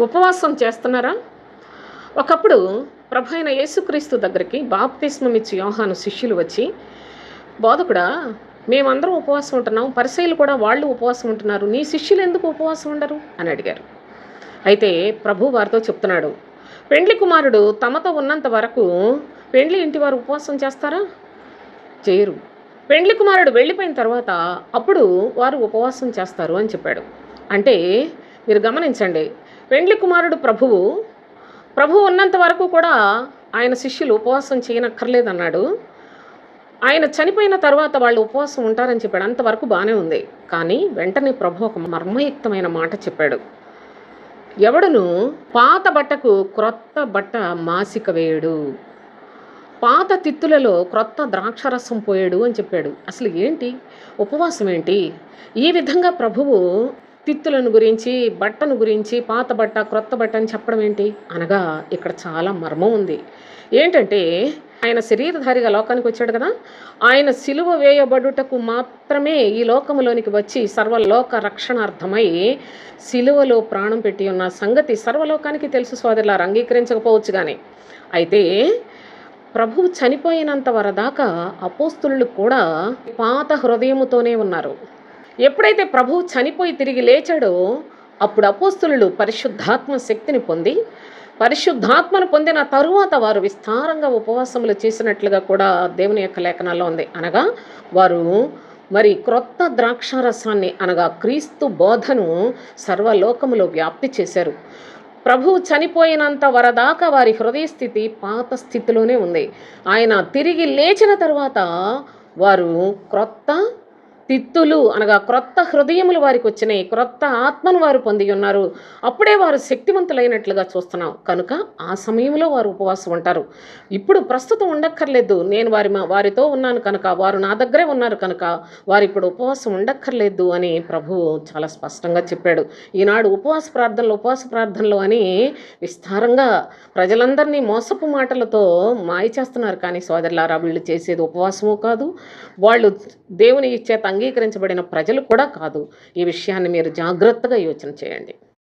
ఉపవాసం చేస్తున్నారా? ఒకప్పుడు ప్రభు అయిన యేసుక్రీస్తు దగ్గరికి బాప్తిస్మం ఇచ్చి యోహాను శిష్యులు వచ్చి బోధకుడా మేమందరం ఉపవాసం ఉంటున్నాం పరిశైలు కూడా వాళ్ళు ఉపవాసం ఉంటున్నారు నీ శిష్యులు ఎందుకు ఉపవాసం ఉండరు? అని అడిగారు. అయితే ప్రభు వారితో చెప్తున్నాడు పెండ్లి కుమారుడు తమతో ఉన్నంత వరకు పెండ్లి ఇంటి వారు ఉపవాసం చేస్తారా? చేయరు. పెండ్లి కుమారుడు వెళ్ళిపోయిన తర్వాత అప్పుడు వారు ఉపవాసం చేస్తారు అని చెప్పాడు. అంటే మీరు గమనించండి పెండ్లి కుమారుడు ప్రభువు ప్రభువు ఉన్నంత వరకు కూడా ఆయన శిష్యులు ఉపవాసం చేయనక్కర్లేదన్నాడు. ఆయన చనిపోయిన తర్వాత వాళ్ళు ఉపవాసం ఉంటారని చెప్పాడు. అంతవరకు బాగానే ఉంది. కానీ వెంటనే ప్రభు ఒక మర్మయుక్తమైన మాట చెప్పాడు. ఎవడును? పాత బట్టకు క్రొత్త బట్ట మాసిక వేయడు. పాత తిత్తులలో క్రొత్త ద్రాక్షరసం పోయాడు అని చెప్పాడు. అసలు ఏంటి? ఉపవాసం ఏంటి ఈ విధంగా ప్రభువు తిత్తులను గురించి బట్టను గురించి పాత బట్ట క్రొత్త బట్ట అని చెప్పడం ఏంటి? అనగా ఇక్కడ చాలా మర్మం ఉంది. ఏంటంటే ఆయన శరీరధారిగా లోకానికి వచ్చాడు కదా? ఆయన సిలువ వేయబడుటకు మాత్రమే ఈ లోకములోనికి వచ్చి సర్వలోక రక్షణార్థమై సిలువలో ప్రాణం పెట్టి ఉన్న సంగతి సర్వలోకానికి తెలుసు సోదరులారు అంగీకరించకపోవచ్చు కానీ అయితే ప్రభువు చనిపోయినంత వరదాకా అపోస్తులు కూడా పాత హృదయముతోనే ఉన్నారు. ఎప్పుడైతే ప్రభువు చనిపోయి తిరిగి లేచాడో అప్పుడు అపోస్తులు పరిశుద్ధాత్మ శక్తిని పొంది పరిశుద్ధాత్మను పొందిన తరువాత వారు విస్తారంగా ఉపవాసములు చేసినట్లుగా కూడా దేవుని యొక్క లేఖనాల్లో ఉంది. అనగా వారు మరి క్రొత్త ద్రాక్షారసాన్ని అనగా క్రీస్తు బోధను సర్వలోకములో వ్యాప్తి చేశారు. ప్రభువు చనిపోయినంత వరదాకా వారి హృదయ స్థితి పాత స్థితిలోనే ఉంది. ఆయన తిరిగి లేచిన తర్వాత వారు క్రొత్త తిత్తులు అనగా క్రొత్త హృదయములు వారికి వచ్చినాయి క్రొత్త ఆత్మను వారు పొంది ఉన్నారు. అప్పుడే వారు శక్తివంతులైనట్లుగా చూస్తున్నాం. కనుక ఆ సమయంలో వారు ఉపవాసం ఉంటారు. ఇప్పుడు ప్రస్తుతం ఉండక్కర్లేదు. నేను వారి మా- వారితో ఉన్నాను కనుక వారు నా దగ్గరే ఉన్నారు కనుక వారు ఇప్పుడు ఉపవాసం ఉండక్కర్లేదు అని ప్రభువు చాలా స్పష్టంగా చెప్పాడు. ఈనాడు ఉపవాస ప్రార్థనలు ఉపవాస ప్రార్థనలు అని విస్తారంగా ప్రజలందరినీ మోసపు మాటలతో మాయ చేస్తున్నారు. కానీ సోదరులారా వీళ్ళు చేసేది ఉపవాసము కాదు. వాళ్ళు దేవుని ఇచ్చే అంగీకరించబడిన ప్రజలు కూడా కాదు. ఈ విషయాన్ని మీరు జాగ్రత్తగా యోచన చేయండి.